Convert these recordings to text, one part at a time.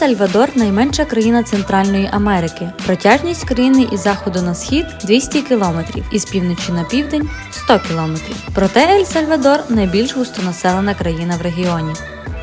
Ель-Сальвадор найменша країна Центральної Америки. Протяжність країни із заходу на схід 200 кілометрів, із півночі на південь 100 кілометрів. Проте Ель-Сальвадор найбільш густонаселена країна в регіоні.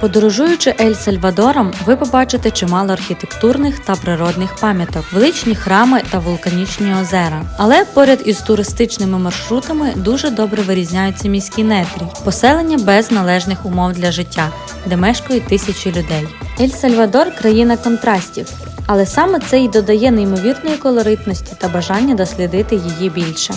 Подорожуючи Ель-Сальвадором, ви побачите чимало архітектурних та природних пам'яток, величні храми та вулканічні озера. Але поряд із туристичними маршрутами дуже добре вирізняються міські нетрі, поселення без належних умов для життя, де мешкають тисячі людей. Ель-Сальвадор країна контрастів. Але саме це й додає неймовірної колоритності та бажання дослідити її більше.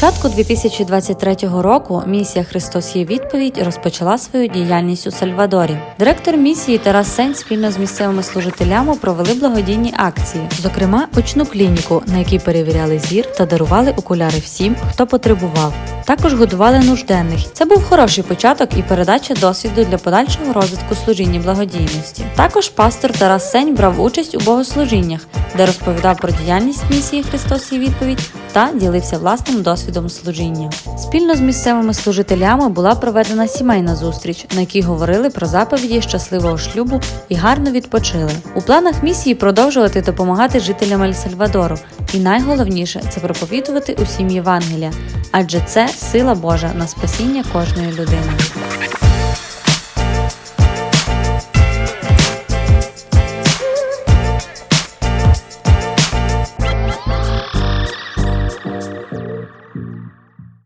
Початку 2023 року місія Христос є відповідь розпочала свою діяльність у Сальвадорі. Директор місії Тарас Сень спільно з місцевими служителями провели благодійні акції, зокрема очну клініку, на якій перевіряли зір та дарували окуляри всім, хто потребував. Також годували нужденних. Це був хороший початок і передача досвіду для подальшого розвитку служіння благодійності. Також пастор Тарас Сень брав участь у богослужіннях, де розповідав про діяльність місії Христос є відповідь та ділився власним досвідом служіння. Спільно з місцевими служителями була проведена сімейна зустріч, на якій говорили про заповіді щасливого шлюбу і гарно відпочили. У планах місії продовжувати допомагати жителям Ель-Сальвадору, і найголовніше це проповідувати усім Євангелія, адже це сила Божа на спасіння кожної людини.